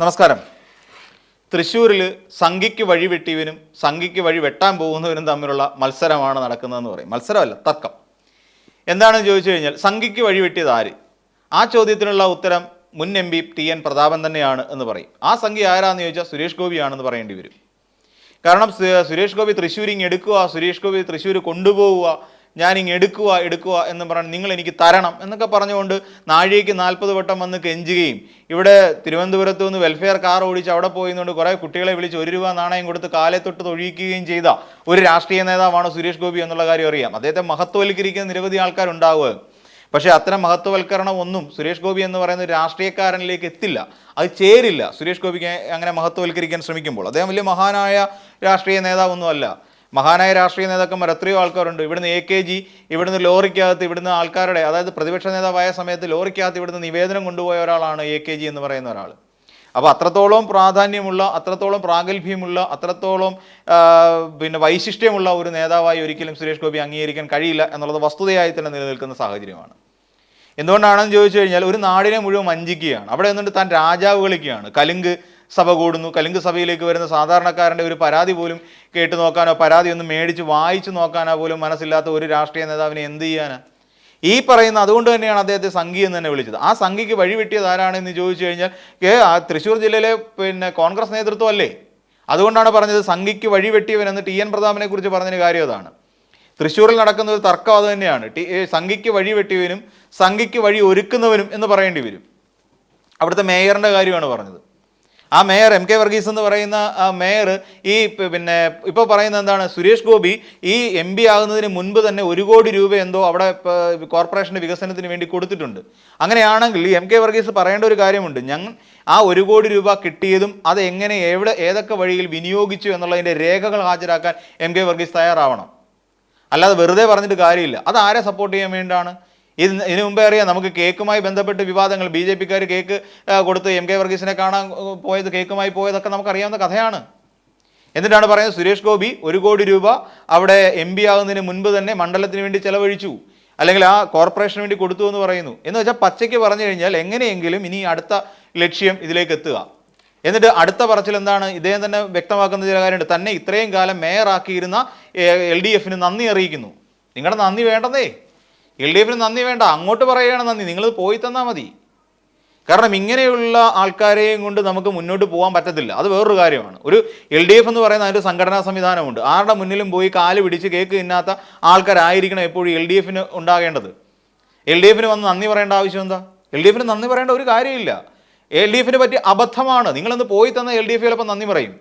നമസ്കാരം. തൃശ്ശൂരിൽ സംഘിക്ക് വഴി വെട്ടിയവനും സംഘിക്ക് വഴി വെട്ടാൻ പോകുന്നവനും തമ്മിലുള്ള മത്സരമാണ് നടക്കുന്നതെന്ന് പറയും. മത്സരമല്ല തർക്കം. എന്താണെന്ന് ചോദിച്ചു കഴിഞ്ഞാൽ സംഘിക്ക് വഴി വെട്ടിയത് ആര്? ആ ചോദ്യത്തിനുള്ള ഉത്തരം മുൻ M P T N Prathapan തന്നെയാണ് എന്ന് പറയും. ആ സംഘി ആരാന്ന് ചോദിച്ചാൽ സുരേഷ് ഗോപിയാണെന്ന് പറയേണ്ടി വരും. കാരണം സുരേഷ് ഗോപി തൃശ്ശൂരിങ് എടുക്കുക സുരേഷ് ഗോപി തൃശ്ശൂർ കൊണ്ടുപോവുക ഞാൻ ഇങ്ങ് എടുക്കുക എടുക്കുക എന്ന് പറഞ്ഞ് നിങ്ങൾ എനിക്ക് തരണം എന്നൊക്കെ പറഞ്ഞുകൊണ്ട് നാഴികയ്ക്ക് നാൽപ്പത് വട്ടം വന്ന് കെഞ്ചുകയും. ഇവിടെ തിരുവനന്തപുരത്ത് നിന്ന് വെൽഫെയർ കാർ ഓടിച്ച് അവിടെ പോയിന്നുകൊണ്ട് കുറേ കുട്ടികളെ വിളിച്ച് ഒരു രൂപ നാണയം കൊടുത്ത് കാലെ തൊട്ട് തൊഴിയിക്കുകയും ചെയ്ത ഒരു രാഷ്ട്രീയ നേതാവാണ് സുരേഷ് ഗോപി എന്നുള്ള കാര്യം അറിയാം. അദ്ദേഹത്തെ മഹത്വവൽക്കരിക്കുന്ന നിരവധി ആൾക്കാരുണ്ടാവുക. പക്ഷേ അത്തരം മഹത്വവൽക്കരണം ഒന്നും സുരേഷ് ഗോപി എന്ന് പറയുന്ന രാഷ്ട്രീയക്കാരനിലേക്ക് എത്തില്ല. അത് ചേരില്ല സുരേഷ് ഗോപിക്ക് അങ്ങനെ മഹത്വവൽക്കരിക്കാൻ ശ്രമിക്കുമ്പോൾ. അദ്ദേഹം വലിയ മഹാനായ രാഷ്ട്രീയ നേതാവൊന്നുമല്ല. മഹാനായ രാഷ്ട്രീയ നേതാക്കന്മാർ എത്രയോ ആൾക്കാരുണ്ട്. ഇവിടുന്ന് എ കെ ജി ഇവിടുന്ന് ലോറിക്കകത്ത് ഇവിടുന്ന് ആൾക്കാരുടെ അതായത് പ്രതിപക്ഷ നേതാവായ സമയത്ത് ലോറിക്കകത്ത് ഇവിടുന്ന് നിവേദനം കൊണ്ടുപോയ ഒരാളാണ് എ കെ ജി എന്ന് പറയുന്ന ഒരാൾ അപ്പോൾ അത്രത്തോളം പ്രാധാന്യമുള്ള അത്രത്തോളം പ്രാഗൽഭ്യമുള്ള അത്രത്തോളം പിന്നെ വൈശിഷ്ട്യമുള്ള ഒരു നേതാവായി ഒരിക്കലും സുരേഷ് ഗോപി അംഗീകരിക്കാൻ കഴിയില്ല എന്നുള്ളത് വസ്തുതയായി തന്നെ നിലനിൽക്കുന്ന സാഹചര്യമാണ്. എന്തുകൊണ്ടാണെന്ന് ചോദിച്ചു കഴിഞ്ഞാൽ ഒരു നാടിനെ മുഴുവൻ വഞ്ചിക്കുകയാണ്. അവിടെ നിന്നിട്ട് താൻ രാജാവ് കളിക്കുകയാണ്. കലുങ്ക് സഭ കൂടുന്നു. കലുങ്ക് സഭയിലേക്ക് വരുന്ന സാധാരണക്കാരന്റെ ഒരു പരാതി പോലും കേട്ട് നോക്കാനോ പരാതി ഒന്ന് മേടിച്ച് വായിച്ചു നോക്കാനോ പോലും മനസ്സില്ലാത്ത ഒരു രാഷ്ട്രീയ നേതാവിനെ എന്ത് ചെയ്യാനാണ് ഈ പറയുന്ന അതുകൊണ്ട് തന്നെയാണ് അദ്ദേഹത്തെ സംഘി എന്ന് തന്നെ വിളിച്ചത്. ആ സംഘിക്ക് വഴിവെട്ടിയത് ആരാണെന്ന് ചോദിച്ചു കഴിഞ്ഞാൽ കെ ആ തൃശ്ശൂർ ജില്ലയിലെ പിന്നെ കോൺഗ്രസ് നേതൃത്വം അല്ലേ? അതുകൊണ്ടാണ് പറഞ്ഞത് സംഘിക്ക് വഴിവെട്ടിയവൻ എന്ന് ടി എൻ പ്രതാപനെ കുറിച്ച് പറഞ്ഞതിന് കാര്യം അതാണ്. തൃശ്ശൂരിൽ നടക്കുന്ന ഒരു തർക്കം അത് തന്നെയാണ്. ടി സംഘിക്ക് വഴി വെട്ടിയവനും സംഘിക്ക് വഴി ഒരുക്കുന്നവനും എന്ന് പറയേണ്ടി വരും. അവിടുത്തെ മേയറിന്റെ കാര്യമാണ് പറഞ്ഞത്. ആ മേയർ എം കെ വർഗീസ് എന്ന് പറയുന്ന ആ മേയർ ഈ പിന്നെ ഇപ്പോൾ പറയുന്ന എന്താണ് സുരേഷ് ഗോപി ഈ എം പി ആകുന്നതിന് മുൻപ് തന്നെ ഒരു കോടി രൂപ എന്തോ അവിടെ കോർപ്പറേഷന്റെ വികസനത്തിന് വേണ്ടി കൊടുത്തിട്ടുണ്ട്. അങ്ങനെയാണെങ്കിൽ ഈ എം കെ വർഗീസ് പറയേണ്ട ഒരു കാര്യമുണ്ട്. ഞങ്ങൾ ആ ഒരു കോടി രൂപ കിട്ടിയതും അത് എങ്ങനെ എവിടെ ഏതൊക്കെ വഴിയിൽ വിനിയോഗിച്ചു എന്നുള്ളതിന്റെ രേഖകൾ ഹാജരാക്കാൻ എം കെ വർഗീസ് തയ്യാറാവണം. അല്ലാതെ വെറുതെ പറഞ്ഞിട്ട് കാര്യമില്ല. അത് ആരെ സപ്പോർട്ട് ചെയ്യാൻ വേണ്ടിയാണ് ഇത് ഇതിനു മുമ്പേ അറിയാം നമുക്ക് കേക്കുമായി ബന്ധപ്പെട്ട് വിവാദങ്ങൾ. ബി ജെ പിക്കാർ കേക്ക് കൊടുത്ത് എം കെ വർഗീസിനെ കാണാൻ പോയത് കേക്കുമായി പോയതൊക്കെ നമുക്കറിയാവുന്ന കഥയാണ്. എന്നിട്ടാണ് പറയുന്നത് സുരേഷ് ഗോപി ഒരു കോടി രൂപ അവിടെ എം പി ആകുന്നതിന് മുൻപ് തന്നെ മണ്ഡലത്തിന് വേണ്ടി ചെലവഴിച്ചു. അല്ലെങ്കിൽ ആ കോർപ്പറേഷന് വേണ്ടി കൊടുത്തു എന്ന് പറയുന്നു. എന്ന് വെച്ചാൽ പച്ചയ്ക്ക് പറഞ്ഞു കഴിഞ്ഞാൽ എങ്ങനെയെങ്കിലും ഇനി അടുത്ത ലക്ഷ്യം ഇതിലേക്ക് എത്തുക. എന്നിട്ട് അടുത്ത പറച്ചിൽ എന്താണ്? ഇദ്ദേഹം തന്നെ വ്യക്തമാക്കുന്ന ചില കാര്യമുണ്ട്. തന്നെ ഇത്രയും കാലം മേയറാക്കിയിരുന്ന എൽ ഡി എഫിന് നന്ദി അറിയിക്കുന്നു. നിങ്ങളുടെ നന്ദി വേണ്ടതേ എൽ ഡി എഫിന് നന്ദി വേണ്ട അങ്ങോട്ട് പറയുകയാണ് നന്ദി. നിങ്ങൾ പോയി തന്നാൽ മതി. കാരണം ഇങ്ങനെയുള്ള ആൾക്കാരെയും കൊണ്ട് നമുക്ക് മുന്നോട്ട് പോകാൻ പറ്റത്തില്ല. അത് വേറൊരു കാര്യമാണ്. ഒരു എൽ ഡി എഫ് എന്ന് പറയുന്ന അതിന്റെ സംഘടനാ സംവിധാനമുണ്ട്. ആരുടെ മുന്നിലും പോയി കാൽ പിടിച്ച് കേക്ക് തിന്നാത്ത ആൾക്കാരായിരിക്കണം എപ്പോഴും എൽ ഡി എഫിന് ഉണ്ടാകേണ്ടത്. എൽ ഡി എഫിന് വന്ന് നന്ദി പറയേണ്ട ആവശ്യം എന്താ? എൽ ഡി എഫിന് നന്ദി പറയേണ്ട ഒരു കാര്യമില്ല. എൽ ഡി എഫിനെ പറ്റി അബദ്ധമാണ്. നിങ്ങളൊന്ന് പോയി തന്ന എൽ ഡി എഫ് ചിലപ്പോൾ നന്ദി പറയും.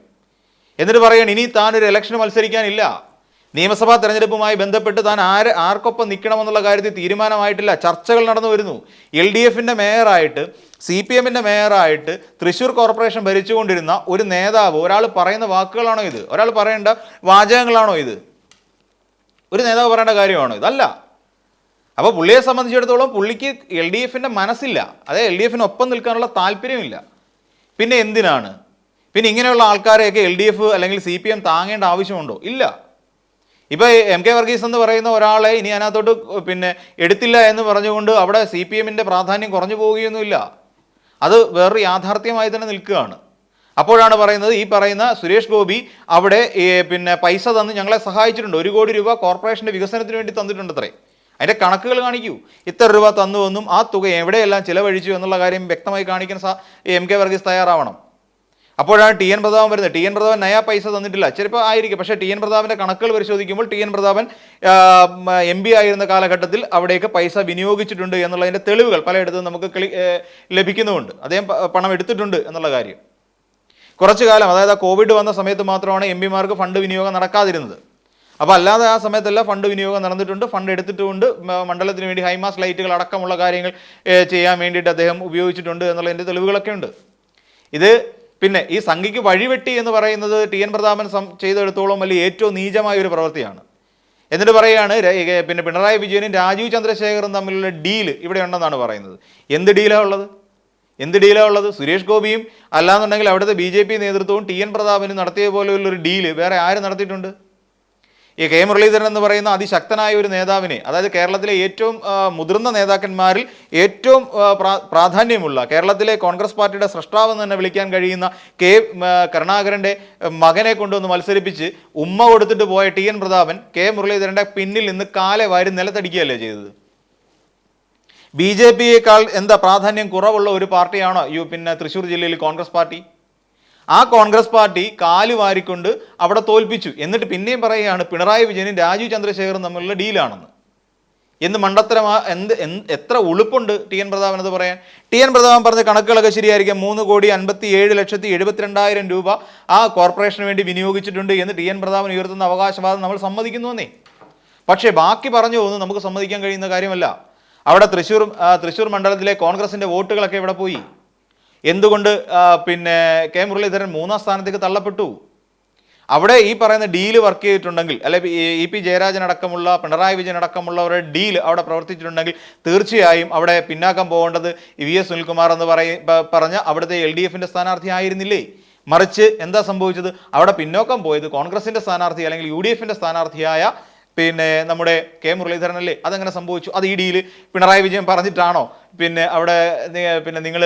എന്നിട്ട് പറയണം ഇനി താനൊരു ഒരു ഇലക്ഷന് മത്സരിക്കാനില്ല. നിയമസഭാ തെരഞ്ഞെടുപ്പുമായി ബന്ധപ്പെട്ട് താൻ ആര് ആർക്കൊപ്പം നിൽക്കണമെന്നുള്ള കാര്യത്തിൽ തീരുമാനമായിട്ടില്ല. ചർച്ചകൾ നടന്നു വരുന്നു. എൽ ഡി എഫിന്റെ മേയറായിട്ട് സി പി എമ്മിന്റെ മേയറായിട്ട് തൃശ്ശൂർ കോർപ്പറേഷൻ ഭരിച്ചുകൊണ്ടിരുന്ന ഒരു നേതാവ് ഒരാൾ പറയുന്ന വാക്കുകളാണോ ഇത്? ഒരാൾ പറയേണ്ട വാചകങ്ങളാണോ ഇത്? ഒരു നേതാവ് പറയേണ്ട കാര്യമാണോ ഇതല്ല. അപ്പോൾ പുള്ളിയെ സംബന്ധിച്ചിടത്തോളം പുള്ളിക്ക് എൽ ഡി എഫിന്റെ മനസ്സില്ല. അതായത് എൽ ഡി എഫിന് ഒപ്പം നിൽക്കാനുള്ള താല്പര്യമില്ല. പിന്നെ എന്തിനാണ്? പിന്നെ ഇങ്ങനെയുള്ള ആൾക്കാരെയൊക്കെ എൽ ഡി എഫ് അല്ലെങ്കിൽ സി പി എം താങ്ങേണ്ട ആവശ്യമുണ്ടോ? ഇല്ല. ഇപ്പോൾ എം കെ വർഗീസ് എന്ന് പറയുന്ന ഒരാളെ ഇനി അതിനകത്തോട്ട് പിന്നെ എടുത്തില്ല എന്ന് പറഞ്ഞുകൊണ്ട് അവിടെ സി പി എമ്മിന്റെ പ്രാധാന്യം കുറഞ്ഞു പോവുകയൊന്നുമില്ല. അത് വേറൊരു യാഥാർത്ഥ്യമായി തന്നെ നിൽക്കുകയാണ്. അപ്പോഴാണ് പറയുന്നത് ഈ പറയുന്ന സുരേഷ് ഗോപി അവിടെ പിന്നെ പൈസ തന്ന് ഞങ്ങളെ സഹായിച്ചിട്ടുണ്ട്. ഒരു കോടി രൂപ കോർപ്പറേഷന്റെ വികസനത്തിന് വേണ്ടി തന്നിട്ടുണ്ട് അത്രേ അതിന്റെ കണക്കുകൾ കാണിക്കൂ. ഇത്ര രൂപ തന്നുവെന്നും ആ തുക എവിടെയെല്ലാം ചിലവഴിച്ചു എന്നുള്ള കാര്യം വ്യക്തമായി കാണിക്കാൻ എം കെ വർഗീസ് തയ്യാറാവണം. അപ്പോഴാണ് ടി എൻ പ്രതാപൻ വരുന്നത്. ടി എൻ പ്രതാപൻ നയാ പൈസ തന്നിട്ടില്ല. ചിലപ്പോൾ ആയിരിക്കും. പക്ഷേ ടി എൻ പ്രതാപന്റെ കണക്കുകൾ പരിശോധിക്കുമ്പോൾ T N Prathapan M P ആയിരുന്ന കാലഘട്ടത്തിൽ അവിടേക്ക് പൈസ വിനിയോഗിച്ചിട്ടുണ്ട് എന്നുള്ളതിന്റെ തെളിവുകൾ പലയിടത്തും നമുക്ക് കളി ലഭിക്കുന്നുമുണ്ട്. അദ്ദേഹം പണം എടുത്തിട്ടുണ്ട് എന്നുള്ള കാര്യം. കുറച്ചു കാലം അതായത് ആ കോവിഡ് വന്ന സമയത്ത് മാത്രമാണ് എം പിമാർക്ക് ഫണ്ട് വിനിയോഗം നടക്കാതിരുന്നത്. അപ്പോൾ അല്ലാതെ ആ സമയത്തല്ല ഫണ്ട് വിനിയോഗം നടന്നിട്ടുണ്ട്. ഫണ്ട് എടുത്തിട്ടുണ്ട്. മണ്ഡലത്തിന് വേണ്ടി ഹൈമാസ് ലൈറ്റുകൾ അടക്കമുള്ള കാര്യങ്ങൾ ചെയ്യാൻ വേണ്ടിയിട്ട് അദ്ദേഹം ഉപയോഗിച്ചിട്ടുണ്ട് എന്നുള്ളതിന്റെ തെളിവുകളൊക്കെ ഉണ്ട്. ഇത് പിന്നെ ഈ സംഘിക്ക് വഴിവെട്ടി എന്ന് പറയുന്നത് ടി എൻ പ്രതാപൻ ചെയ്തെടുത്തോളം വലിയ ഏറ്റവും നീചമായ ഒരു പ്രവൃത്തിയാണ്. എന്നിട്ട് പറയുകയാണ് പിന്നെ പിണറായി വിജയനും രാജീവ് ചന്ദ്രശേഖറും തമ്മിലുള്ള ഡീൽ ഇവിടെ ഉണ്ടെന്നാണ് പറയുന്നത്. എന്ത് ഡീലാണ് ഉള്ളത്? എന്ത് ഡീലാണ് ഉള്ളത്? സുരേഷ് ഗോപിയും അല്ലാന്നുണ്ടെങ്കിൽ അവിടുത്തെ ബി നേതൃത്വവും ടി എൻ പ്രതാപനും നടത്തിയ പോലെയുള്ളൊരു ഡീൽ വേറെ ആര് നടത്തിയിട്ടുണ്ട്? ഈ കെ മുരളീധരൻ എന്ന് പറയുന്ന അതിശക്തനായ ഒരു നേതാവിനെ അതായത് കേരളത്തിലെ ഏറ്റവും മുതിർന്ന നേതാക്കന്മാരിൽ ഏറ്റവും പ്രാധാന്യമുള്ള കേരളത്തിലെ കോൺഗ്രസ് പാർട്ടിയുടെ സൃഷ്ടാവ് എന്ന് തന്നെ വിളിക്കാൻ കഴിയുന്ന കെ ഉം, മകനെ കൊണ്ടുവന്ന് മത്സരിപ്പിച്ച് ഉമ്മ കൊടുത്തിട്ട് പോയ ടി എൻ പ്രതാപൻ കെ മുരളീധരന്റെ പിന്നിൽ നിന്ന് കാലെ വാരി നിലത്തടിക്കുകയല്ലേ ചെയ്തത്? ബി ജെ പിയേക്കാൾ എന്താ പ്രാധാന്യം കുറവുള്ള ഒരു പാർട്ടിയാണോ യു പിന്നെ തൃശ്ശൂർ ജില്ലയിൽ കോൺഗ്രസ് പാർട്ടി? ആ കോൺഗ്രസ് പാർട്ടി കാൽ വാരിക്കൊണ്ട് അവിടെ തോൽപ്പിച്ചു. എന്നിട്ട് പിന്നെയും പറയുകയാണ് പിണറായി വിജയനും രാജീവ് ചന്ദ്രശേഖറും തമ്മിലുള്ള ഡീലാണെന്ന്. എന്ത് മണ്ടത്തരമാ എന്ത് എത്ര ഉളുപ്പുണ്ട് ടി എൻ പ്രതാപൻ അത് പറയാൻ? ടി എൻ പ്രതാപൻ പറഞ്ഞ കണക്കുകളൊക്കെ ശരിയായിരിക്കും. മൂന്ന് കോടി അൻപത്തി ഏഴ് ലക്ഷത്തി എഴുപത്തിരണ്ടായിരം രൂപ ആ കോർപ്പറേഷന് വേണ്ടി വിനിയോഗിച്ചിട്ടുണ്ട് എന്ന് ടി എൻ പ്രതാപൻ ഉയർത്തുന്ന അവകാശവാദം നമ്മൾ സമ്മതിക്കുന്നുവെന്നേ. പക്ഷേ ബാക്കി പറഞ്ഞു പോകുന്നത് നമുക്ക് സമ്മതിക്കാൻ കഴിയുന്ന കാര്യമല്ല. അവിടെ തൃശ്ശൂർ തൃശ്ശൂർ മണ്ഡലത്തിലെ കോൺഗ്രസിന്റെ വോട്ടുകളൊക്കെ ഇവിടെ പോയി? എന്തുകൊണ്ട് പിന്നെ കെ. മുരളീധരൻ മൂന്നാം സ്ഥാനത്തേക്ക് തള്ളപ്പെട്ടു? അവിടെ ഈ പറയുന്ന ഡീൽ വർക്ക് ചെയ്തിട്ടുണ്ടെങ്കിൽ അല്ലെ ഇ പി ജയരാജൻ അടക്കമുള്ള പിണറായി വിജയൻ അടക്കമുള്ളവരുടെ ഡീൽ അവിടെ പ്രവർത്തിച്ചിട്ടുണ്ടെങ്കിൽ തീർച്ചയായും അവിടെ പിന്നാക്കം പോകേണ്ടത് വി എസ് സുനിൽകുമാർ എന്ന് പറയ പറഞ്ഞ അവിടുത്തെ എൽ ഡി എഫിന്റെ സ്ഥാനാർത്ഥി ആയിരുന്നില്ലേ? മറിച്ച് എന്താ സംഭവിച്ചത്? അവിടെ പിന്നോക്കം പോയത് കോൺഗ്രസിന്റെ സ്ഥാനാർത്ഥി അല്ലെങ്കിൽ യു ഡി എഫിന്റെ സ്ഥാനാർത്ഥിയായ പിന്നെ നമ്മുടെ കെ മുരളീധരൻ അല്ലേ അതെങ്ങനെ സംഭവിച്ചു. അത് ഇ ഡിയിൽ പിണറായി വിജയൻ പറഞ്ഞിട്ടാണോ പിന്നെ അവിടെ പിന്നെ നിങ്ങൾ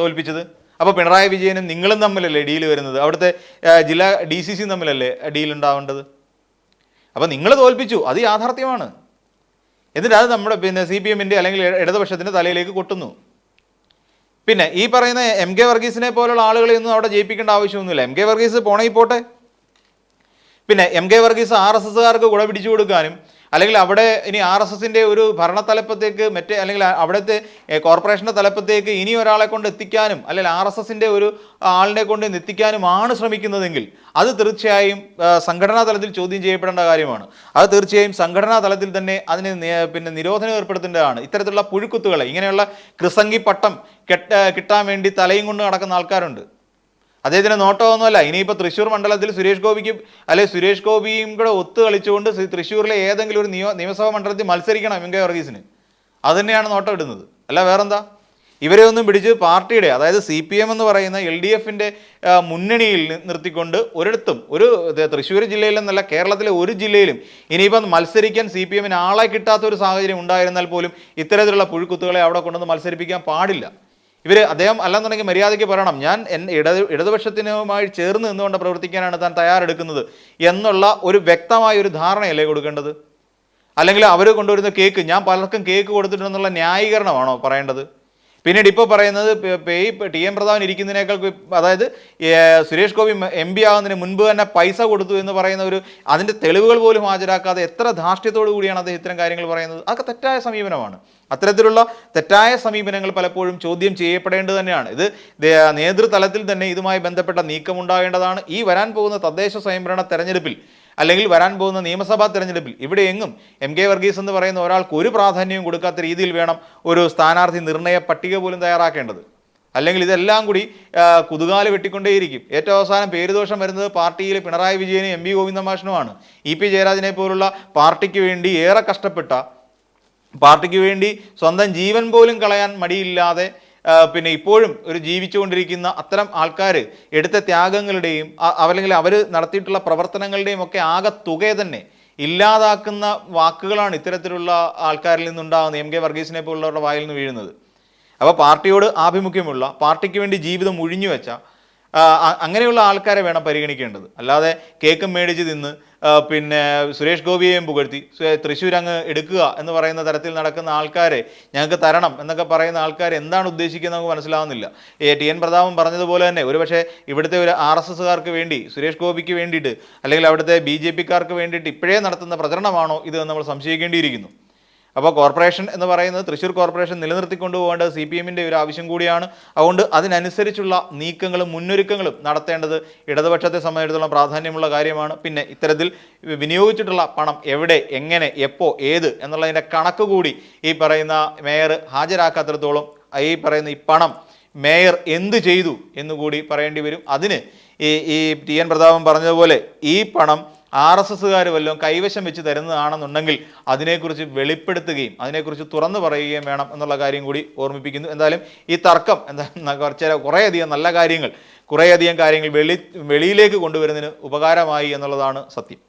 തോൽപ്പിച്ചത്? അപ്പോൾ പിണറായി വിജയനും നിങ്ങളും തമ്മിലല്ലേ ഡീൽ വരുന്നത്? അവിടുത്തെ ജില്ലാ ഡി സി സിയും തമ്മിലല്ലേ ഡീൽ ഉണ്ടാവേണ്ടത് അപ്പോൾ നിങ്ങൾ തോൽപ്പിച്ചു. അത് യാഥാർത്ഥ്യമാണ്. എന്നിട്ട് അത് നമ്മുടെ പിന്നെ സി പി എമ്മിന്റെ അല്ലെങ്കിൽ ഇടതുപക്ഷത്തിന്റെ തലയിലേക്ക് കൊട്ടുന്നു. പിന്നെ ഈ പറയുന്ന എം കെ വർഗീസിനെ പോലുള്ള ആളുകളെയൊന്നും അവിടെ ജയിപ്പിക്കേണ്ട ആവശ്യമൊന്നുമില്ല. എം കെ വർഗീസ് പോണേ പോട്ടെ. പിന്നെ M K Varghese R S എസ്സുകാർക്ക് കുട പിടിച്ചു കൊടുക്കാനും അല്ലെങ്കിൽ അവിടെ ഇനി ആർ എസ് എസിന്റെ ഒരു ഭരണ തലപ്പത്തേക്ക് മറ്റേ അല്ലെങ്കിൽ അവിടുത്തെ കോർപ്പറേഷന്റെ തലപ്പത്തേക്ക് ഇനി ഒരാളെ കൊണ്ട് എത്തിക്കാനും അല്ലെങ്കിൽ ആർ എസ് എസിന്റെ ഒരു ആളിനെ കൊണ്ട് എത്തിക്കാനുമാണ് ശ്രമിക്കുന്നതെങ്കിൽ അത് തീർച്ചയായും സംഘടനാ തലത്തിൽ ചോദ്യം ചെയ്യപ്പെടേണ്ട കാര്യമാണ്. അത് തീർച്ചയായും സംഘടനാ തലത്തിൽ തന്നെ അതിന് പിന്നെ നിരോധനം ഏർപ്പെടുത്തേണ്ടതാണ്. ഇത്തരത്തിലുള്ള പുഴുക്കുത്തുകളെ ഇങ്ങനെയുള്ള കൃസംഗി പട്ടം കെട്ട കിട്ടാൻ വേണ്ടി തലയും കൊണ്ട് നടക്കുന്ന ആൾക്കാരുണ്ട്. അദ്ദേഹത്തിന് നോട്ടമൊന്നുമല്ല. ഇനിയിപ്പോൾ തൃശ്ശൂർ മണ്ഡലത്തിൽ സുരേഷ് ഗോപിക്കും അല്ലെ സുരേഷ് ഗോപിയും കൂടെ ഒത്തു കളിച്ചുകൊണ്ട് തൃശ്ശൂരിലെ ഏതെങ്കിലും ഒരു നിയോ നിയമസഭാ മണ്ഡലത്തിൽ മത്സരിക്കണം എം കെ വർഗീസിന്. അത് തന്നെയാണ് നോട്ടം ഇടുന്നത്. അല്ല വേറെന്താ? ഇവരെ ഒന്നും പിടിച്ച് പാർട്ടിയുടെ അതായത് സി പി എം എന്ന് പറയുന്ന എൽ ഡി എഫിന്റെ മുന്നണിയിൽ നിർത്തിക്കൊണ്ട് ഒരിടത്തും ഒരു തൃശ്ശൂർ ജില്ലയിലെന്നല്ല കേരളത്തിലെ ഒരു ജില്ലയിലും ഇനിയിപ്പം മത്സരിക്കാൻ സി പി എമ്മിന് ആളെ കിട്ടാത്ത ഒരു സാഹചര്യം ഉണ്ടായിരുന്നാൽ പോലും ഇത്തരത്തിലുള്ള പുഴുക്കുത്തുകളെ അവിടെ കൊണ്ടുവന്ന് മത്സരിപ്പിക്കാൻ പാടില്ല. ഇവർ അദ്ദേഹം അല്ലെന്നുണ്ടെങ്കിൽ മര്യാദയ്ക്ക് പറയണം ഞാൻ ഇടത് ഇടതുപക്ഷത്തിനുമായി ചേർന്ന് നിന്നുകൊണ്ട് പ്രവർത്തിക്കാനാണ് താൻ തയ്യാറെടുക്കുന്നത് എന്നുള്ള ഒരു വ്യക്തമായ ഒരു ധാരണയല്ലേ കൊടുക്കേണ്ടത്? അല്ലെങ്കിൽ അവർ കൊണ്ടുവരുന്ന കേക്ക് ഞാൻ പലർക്കും കേക്ക് കൊടുത്തിട്ടുണ്ടെന്നുള്ള ന്യായീകരണമാണോ പറയേണ്ടത്? പിന്നീട് ഇപ്പോൾ പറയുന്നത് ഈ ടി എം പ്രധാൻ ഇരിക്കുന്നതിനേക്കാൾ അതായത് സുരേഷ് ഗോപി എം പി ആകുന്നതിന് മുൻപ് തന്നെ പൈസ കൊടുത്തു എന്ന് പറയുന്ന ഒരു അതിന്റെ തെളിവുകൾ പോലും ഹാജരാക്കാതെ എത്ര ധാർഷ്ട്യത്തോടു കൂടിയാണ് അദ്ദേഹം ഇത്തരം കാര്യങ്ങൾ പറയുന്നത്? അതൊക്കെ തെറ്റായ സമീപനമാണ്. അത്തരത്തിലുള്ള തെറ്റായ സമീപനങ്ങൾ പലപ്പോഴും ചോദ്യം ചെയ്യപ്പെടേണ്ടത് തന്നെയാണ്. ഇത് നേതൃതലത്തിൽ തന്നെ ഇതുമായി ബന്ധപ്പെട്ട നീക്കമുണ്ടാകേണ്ടതാണ്. ഈ വരാൻ പോകുന്ന തദ്ദേശ സ്വയംഭരണ തെരഞ്ഞെടുപ്പിൽ അല്ലെങ്കിൽ വരാൻ പോകുന്ന നിയമസഭാ തെരഞ്ഞെടുപ്പിൽ ഇവിടെ എങ്ങും എം കെ വർഗീസ് എന്ന് പറയുന്ന ഒരാൾക്ക് ഒരു പ്രാധാന്യവും കൊടുക്കാത്ത രീതിയിൽ വേണം ഒരു സ്ഥാനാർത്ഥി നിർണയ പട്ടിക പോലും തയ്യാറാക്കേണ്ടത്. അല്ലെങ്കിൽ ഇതെല്ലാം കൂടി കുതുകാൽ വെട്ടിക്കൊണ്ടേയിരിക്കും. ഏറ്റവും അവസാനം പേരുദോഷം വരുന്നത് പാർട്ടിയിൽ പിണറായി വിജയനും എം വി ഗോവിന്ദമാഷനുമാണ്. ഇ പി ജയരാജനെ പോലുള്ള പാർട്ടിക്ക് വേണ്ടി ഏറെ കഷ്ടപ്പെട്ട പാർട്ടിക്ക് വേണ്ടി സ്വന്തം ജീവൻ പോലും കളയാൻ മടിയില്ലാതെ പിന്നെ ഇപ്പോഴും ഒരു ജീവിച്ചുകൊണ്ടിരിക്കുന്ന അത്തരം ആൾക്കാർ എടുത്ത ത്യാഗങ്ങളുടെയും അല്ലെങ്കിൽ അവർ നടത്തിയിട്ടുള്ള പ്രവർത്തനങ്ങളുടെയും ഒക്കെ ആകെ തുക തന്നെ ഇല്ലാതാക്കുന്ന വാക്കുകളാണ് ഇത്തരത്തിലുള്ള ആൾക്കാരിൽ നിന്നുണ്ടാകുന്നത് എം കെ വർഗീസിനെ പോലുള്ളവരുടെ വായിൽ നിന്ന് വീഴുന്നത്. അപ്പോൾ പാർട്ടിയോട് ആഭിമുഖ്യമുള്ള പാർട്ടിക്ക് വേണ്ടി ജീവിതം ഒഴിഞ്ഞു വെച്ച അങ്ങനെയുള്ള ആൾക്കാരെ വേണം പരിഗണിക്കേണ്ടത്. അല്ലാതെ കേക്കും മേടിച്ച് തിന്ന് പിന്നെ സുരേഷ് ഗോപിയെയും പുകഴ്ത്തി തൃശ്ശൂർ അങ്ങ് എടുക്കുക എന്ന് പറയുന്ന തരത്തിൽ നടക്കുന്ന ആൾക്കാരെ ഞങ്ങൾക്ക് തരണം എന്നൊക്കെ പറയുന്ന ആൾക്കാർ എന്താണ് ഉദ്ദേശിക്കുന്നത് നമുക്ക് മനസ്സിലാവുന്നില്ല. ടി എൻ പ്രതാപൻ പറഞ്ഞതുപോലെ തന്നെ ഒരുപക്ഷെ ഇവിടുത്തെ ഒരു ആർ എസ് എസ്സുകാർക്ക് വേണ്ടി സുരേഷ് ഗോപിക്ക് വേണ്ടിയിട്ട് അല്ലെങ്കിൽ അവിടുത്തെ ബി ജെ പിക്കാർക്ക് വേണ്ടിയിട്ട് ഇപ്പോഴേ നടത്തുന്ന പ്രചരണമാണോ ഇത് നമ്മൾ സംശയിക്കേണ്ടിയിരിക്കുന്നു. അപ്പോൾ കോർപ്പറേഷൻ എന്ന് പറയുന്നത് തൃശ്ശൂർ കോർപ്പറേഷൻ നിലനിർത്തിക്കൊണ്ടു പോകേണ്ടത് സി പി എമ്മിന്റെ ഒരു ആവശ്യം കൂടിയാണ്. അതുകൊണ്ട് അതിനനുസരിച്ചുള്ള നീക്കങ്ങളും മുന്നൊരുക്കങ്ങളും നടത്തേണ്ടത് ഇടതുപക്ഷത്തെ സംബന്ധിച്ചിടത്തോളം പ്രാധാന്യമുള്ള കാര്യമാണ്. പിന്നെ ഇത്തരത്തിൽ വിനിയോഗിച്ചിട്ടുള്ള പണം എവിടെ എങ്ങനെ എപ്പോൾ ഏത് എന്നുള്ളതിന്റെ കണക്ക് കൂടി ഈ പറയുന്ന മേയർ ഹാജരാക്കാത്തിടത്തോളം ഈ പറയുന്ന ഈ പണം മേയർ എന്ത് ചെയ്തു എന്നുകൂടി പറയേണ്ടി വരും. അതിന് ഈ ഈ ടി എൻ പ്രതാപൻ പറഞ്ഞതുപോലെ ഈ പണം ആർ എസ് എസ്സുകാർ വല്ലതും കൈവശം വെച്ച് തരുന്നതാണെന്നുണ്ടെങ്കിൽ അതിനെക്കുറിച്ച് വെളിപ്പെടുത്തുകയും അതിനെക്കുറിച്ച് തുറന്നു പറയുകയും വേണം എന്നുള്ള കാര്യം കൂടി ഓർമ്മിപ്പിക്കുന്നു. എന്തായാലും ഈ തർക്കം എന്താ കുറച്ച് കുറേയധികം നല്ല കാര്യങ്ങൾ കുറേയധികം കാര്യങ്ങൾ വെളി വെളിയിലേക്ക് കൊണ്ടുവരുന്നതിന് ഉപകാരമായി എന്നുള്ളതാണ് സത്യം.